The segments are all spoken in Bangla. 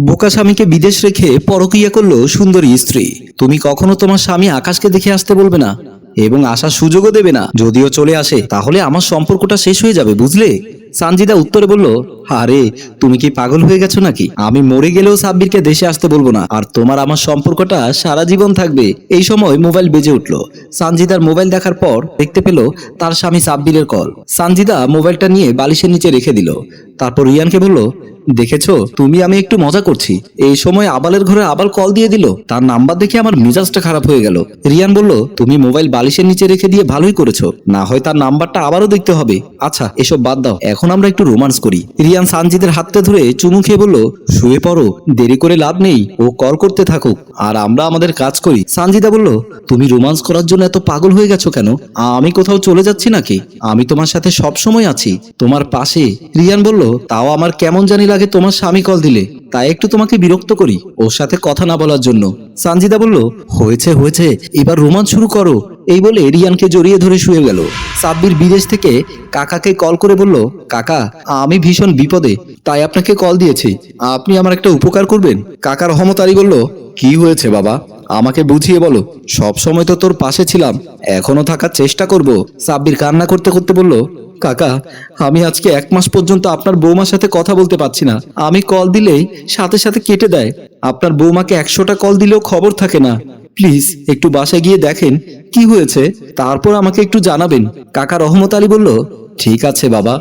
বোকা স্বামীকে বিদেশ রেখে পরকিয়া করল সুন্দরী স্ত্রী। তুমি কখনো তোমার স্বামী আকাশকে দেখে আসতে বলবে না এবং আসার সুযোগও দেবে না। যদিও চলে আসে, তাহলে আমার সম্পর্কটা শেষ হয়ে যাবে, বুঝলে? সানজিদা উত্তরে বলল, আরে, তুমি কি পাগল হয়ে গেছো নাকি? আমি মরে গেলেও সাব্বিরকে দেশে আসতে বলব না। আর তোমার আমার সম্পর্কটা সারা জীবন থাকবে। এই সময় মোবাইল বেজে উঠল। সানজিদার মোবাইল দেখার পর দেখতে পেল তার স্বামী সাব্বিরের কল। সানজিদা মোবাইলটা নিয়ে বালিশের নিচে রেখে দিল। তারপর রিয়ানকে বলল দেখেছ? তুমি, আমি একটু মজা করছি। এই সময় আবালের ঘরে আবাল কল দিয়ে দিল। তার নাম্বার দেখে আমার মেজাজটা খারাপ হয়ে গেল। রিয়ান বলল, তুমি মোবাইল বালিশের নিচে রেখে দিয়ে ভালোই করেছ। না হয় তার নাম্বারটা আবারও দেখতে হবে। আচ্ছা এসব বাদ দাও। এখন আমরা একটু রোমান্স করি। রিয়ান সানজিদের হাতটা ধরে চুমু খেয়ে বলল, শুয়ে পড়ো, দেরি করে লাভ নেই। ও কল করতে থাকুক। আর আমরা আমাদের কাজ করি। সানজিদা বলল, তুমি রোমান্স করার জন্য এত পাগল হয়ে গেছো কেন? আমি কোথাও চলে যাচ্ছি নাকি? আমি তোমার সাথে সব সময় আছি। তোমার পাশে। রিয়ান বলল, তাও আমার কেমন জানি লাগে তোমার স্বামী কল দিলে, তাই একটু তোমাকে বিরক্ত করি। ওর সাথে কথা না বলার জন্য। সানজিদা বলল, হয়েছে হয়েছে, এবার রোমান শুরু করো। এই বলে রিয়ানকে জড়িয়ে ধরে শুয়ে গেল। সাব্বির বিদেশ থেকে কাকাকে কল করে বলল, কাকা, আমি ভীষণ বিপদে, তাই আপনাকে কল দিয়েছি। আপনি আমার একটা উপকার করবেন? কাকার রহমত আলী বলল, কি হয়েছে বাবা? আমাকে বুঝিয়ে বলো। সব সময় তো তোর পাশে ছিলাম, এখনও থাকার চেষ্টা করব। সাব্বির কান্না করতে করতে বলল কাকা, আমি আজকে এক মাস পর্যন্ত আপনার বৌমার সাথে কথা বলতে পারছি না। আমি কল দিলেই সাথে সাথে কেটে দেয়। আপনার বৌমাকে একশোটা কল দিলেও খবর থাকে না। প্লিজ, একটু বাসায় গিয়ে দেখেন কি হয়েছে। তারপর আমাকে একটু জানাবেন। কাকা রহমত আলী বলল ঠিক আছে, বাবা।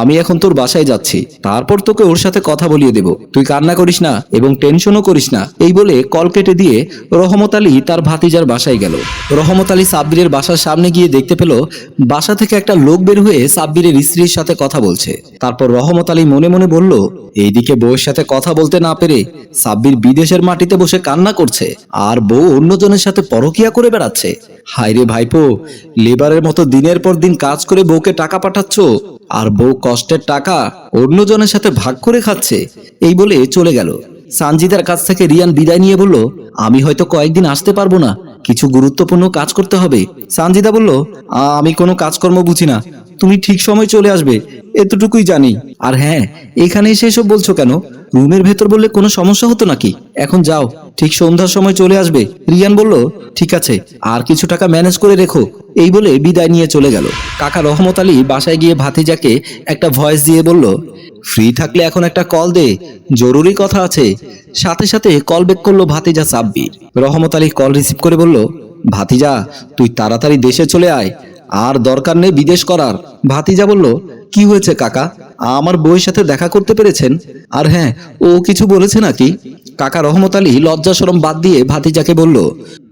আমি এখন তোর বাসায় যাচ্ছি। তারপর তোকে ওর সাথে কথা বলিয়ে দেব। তুই কান্না করিস না এবং টেনশনও করিস না। এই বলে কল কেটে দিয়ে রহমত আলী তার ভাতিজার বাসায় গেল। রহমত আলী সাব্বিরের বাসার সামনে গিয়ে দেখতে পেল, বাসা থেকে একটা লোক বের হয়ে সাব্বিরের স্ত্রীর সাথে কথা বলছে। তারপর রহমত আলী মনে মনে বলল, এইদিকে বউয়ের সাথে কথা বলতে না পেরে সাব্বির বিদেশের মাটিতে বসে কান্না করছে। আর বউ অন্যজনের সাথে পরকিয়া করে বেড়াচ্ছে। হায়রে ভাইপো, লেবারের মতো দিনের পর দিন কাজ করে বউকে টাকা পাঠাচ্ছ, আর বউ কষ্টের টাকা অন্যজনের সাথে ভাগ করে খাচ্ছে, এই বলে চলে গেল। সানজিদার কাছ থেকে রিয়ান বিদায় নিয়ে বলল, আমি হয়তো কয়েকদিন আসতে পারব না, কিছু গুরুত্বপূর্ণ কাজ করতে হবে। সানজিদা বলল আমি কোনো কাজকর্ম বুঝি না। তুমি ঠিক সময় চলে আসবে, এতটুকুই জানি। আর হ্যাঁ এখানে এসে এসব বলছো কেন? রুমের ভেতর বললে কোনো সমস্যা হতো নাকি? এখন যাও, ঠিক সন্ধ্যার সময় চলে আসবে। রিয়ান বলল, ঠিক আছে, আর কিছু টাকা ম্যানেজ করে রেখো। এই বলে বিদায় নিয়ে চলে গেল। কাকা রহমত আলী বাসায় গিয়ে ভাতিজাকে একটা ভয়েস দিয়ে বলল, ফ্রি থাকলে এখন একটা কল দে, জরুরি কথা আছে। সাথে সাথে কল ব্যাক করল ভাতিজা সাব্বির। রহমত আলী কল রিসিভ করে বলল, ভাতিজা, তুই তাড়াতাড়ি দেশে চলে আয়। আর দরকার নেই বিদেশ করার। ভাতিজা বলল, কি হয়েছে কাকা? আমার বউয়ের সাথে দেখা করতে পেরেছেন? আর হ্যাঁ ও কিছু বলেছে নাকি? কাকা রহমত আলী লজ্জা সরম বাদ দিয়ে ভাতিজাকে বলল,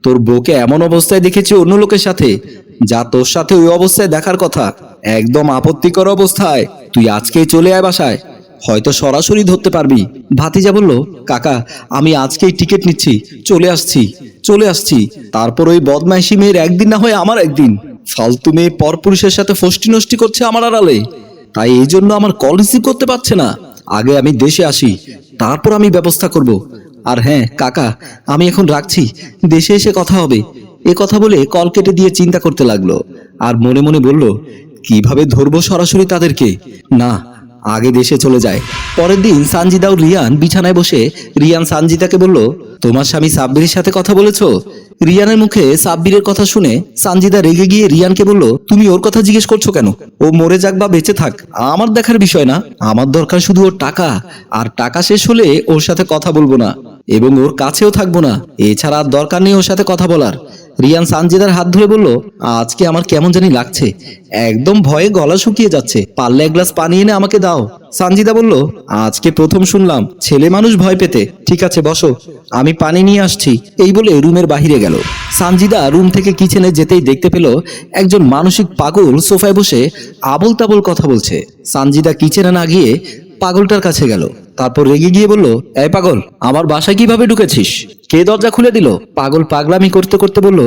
তোর বউকে এমন অবস্থায় দেখেছি অন্য লোকের সাথে, যা তোর সাথে ওই অবস্থায় দেখার কথা। একদম আপত্তিকর অবস্থায়। তুই আজকেই চলে আয় বাসায়। হয়তো সরাসরি ধরতে পারবি। ভাতিজা বলল, কাকা, আমি আজকেই টিকিট নিচ্ছি। চলে আসছি চলে আসছি। তারপর ওই বদমাইশি মেয়ের একদিন না হয় আমার একদিন। ফালতু মেয়ে পরপুরুষের সাথে ফষ্টি নষ্টি করছে আমার আড়ালে। তাই এই জন্য আমার কল রিসিভ করতে পারছে না। আগে আমি দেশে আসি, তারপর আমি ব্যবস্থা করব। আর হ্যাঁ কাকা, আমি এখন রাখছি। দেশে এসে কথা হবে। এ কথা বলে কল কেটে দিয়ে চিন্তা করতে লাগল। আর মনে মনে বলল, কীভাবে ধরবো সরাসরি তাদেরকে? না, আগে দেশে চলে যায়। পরের দিন সানজিদা ও রিয়ান বিছানায় বসে, রিয়ান সানজিদাকে বলল তোমার স্বামী সাব্বিরের সাথে কথা বলেছ? রিয়ানের মুখে সাব্বিরের কথা শুনে সানজিদা রেগে গিয়ে রিয়ানকে বলল, তুমি ওর কথা জিজ্ঞেস করছ কেন? ও মরে যাক বা বেঁচে থাক, আমার দেখার বিষয় না। আমার দরকার শুধু ওর টাকা, আর টাকা শেষ হলে ওর সাথে কথা বলব না, এবং ওর কাছেও থাকব না। এছাড়া আর দরকার নেই ওর সাথে কথা বলার। রিয়ান সানজিদার হাত ধরে বলল, আজকে আমার কেমন জানি লাগছে। একদম ভয়ে গলা শুকিয়ে যাচ্ছে। পারলে এক গ্লাস পানি এনে আমাকে দাও। সানজিদা বলল, আজকে প্রথম শুনলাম। ছেলে মানুষ ভয় পেতে। ঠিক আছে, বসো। আমি পানি নিয়ে আসছি। এই বলে রুমের বাহিরে গেল। সানজিদা রুম থেকে কিচেনে যেতেই দেখতে পেল একজন মানসিক পাগল সোফায় বসে আবল তাবল কথা বলছে। সানজিদা কিচেনে না গিয়ে পাগলটার কাছে গেল। তারপর রেগে গিয়ে বলল, এই পাগল, আমার বাসায় কীভাবে ঢুকেছিস? কে দরজা খুলে দিল? পাগল পাগলামি করতে করতে বলল,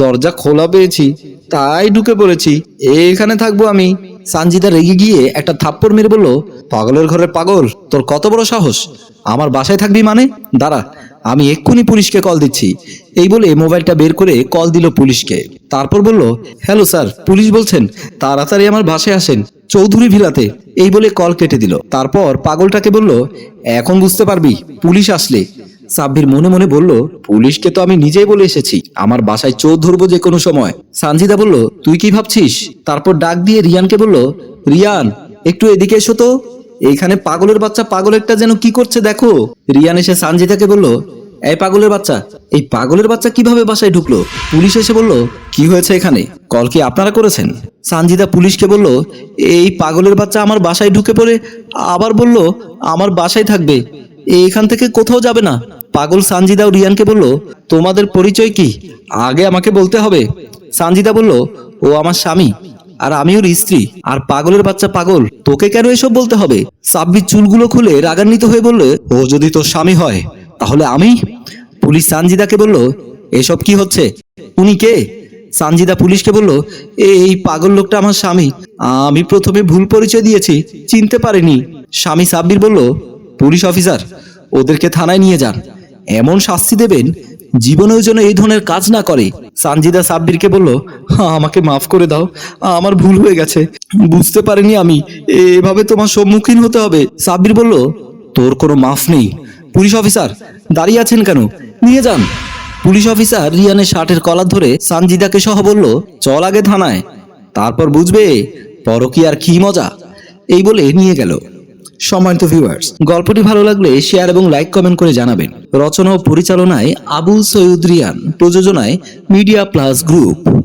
দরজা খোলা পেয়েছি, তাই ঢুকে পড়েছি, এখানে থাকব আমি। সানজিদা রেগে গিয়ে একটা থাপ্পড় মেরে বলল, পাগলের ঘরের পাগল, তোর কত বড় সাহস? আমার বাসায় থাকবি মানে? দাঁড়া আমি এক্ষুনি পুলিশকে কল দিচ্ছি। এই বলে মোবাইলটা বের করে কল দিল পুলিশকে। তারপর বলল হ্যালো স্যার পুলিশ বলছেন, তাড়াতাড়ি আমার বাসায় আসেন, চৌধুরী ভিলাতে এই বলে কল কেটে দিল। তারপর পাগলটাকে বলল, এখন বুঝতে পারবি, পুলিশ আসলে। সাব্বির মনে মনে বলল, পুলিশকে তো আমি নিজেই বলে এসেছি, আমার বাসায় চোর ধরবো যে কোনো সময়। সানজিদা বলল, তুই কি ভাবছিস? তারপর ডাক দিয়ে রিয়ানকে বলল, রিয়ান, একটু এদিকে এসো তো। এইখানে পাগলের বাচ্চা পাগলেরটা যেন কি করছে দেখো। রিয়ান এসে সানজিদাকে বলল, এই পাগলের বাচ্চা, এই পাগলের বাচ্চা কীভাবে বাসায় ঢুকলো? পুলিশ এসে বলল, কি হয়েছে এখানে? কল কি আপনারা করেছেন? সানজিদা পুলিশকে বলল, এই পাগলের বাচ্চা আমার বাসায় ঢুকে পড়ে, আবার বলল, আমার বাসায় থাকবে এখান থেকে কোথাও যাবে না। পাগল সানজিদা ও রিয়ানকে বলল, তোমাদের পরিচয় কি? আগে আমাকে বলতে হবে। সানজিদা বলল, ও আমার স্বামী। আর আমি ওর স্ত্রী। আর পাগলের বাচ্চা পাগল, তোকে কেন এসব বলতে হবে? সাব্বির চুলগুলো খুলে রাগান্বিত হয়ে বললে, ও যদি তোর স্বামী হয়, তাহলে আমি পুলিশ সানজিদাকে বলল, এসব কি হচ্ছে? উনি কে? সানজিদা পুলিশকে বলল এই পাগল লোকটা আমার স্বামী। আমি প্রথমে ভুল পরিচয় দিয়েছি, চিনতে পারিনি। স্বামী সাব্বির বলল, পুলিশ অফিসার, ওদেরকে থানায় নিয়ে যান। এমন শাস্তি দেবেন, জীবনেও যেন এই ধরনের কাজ না করে। সানজিদা সাব্বিরকে বলল "হ্যাঁ, আমাকে মাফ করে দাও। আমার ভুল হয়ে গেছে। বুঝতে পারিনি আমি। এভাবে তোমার সম্মুখীন হতে হবে। সাব্বির বলল তোর কোনো মাফ নেই। পুলিশ অফিসার দাঁড়িয়ে আছেন কেন? নিয়ে যান। পুলিশ অফিসার রিয়ানের শার্টের কলার ধরে সানজিদাকে সহ বলল চল আগে থানায়। তারপর বুঝবে পরকীয়ার কি মজা। এই বলে নিয়ে গেল। সম্মানিত ভিউয়ার্স গল্পটি ভালো লাগলে শেয়ার এবং লাইক কমেন্ট করে জানাবেন। রচনা ও পরিচালনায় আবুল সৈয়দ রিয়ান, প্রযোজনায় মিডিয়া প্লাস গ্রুপ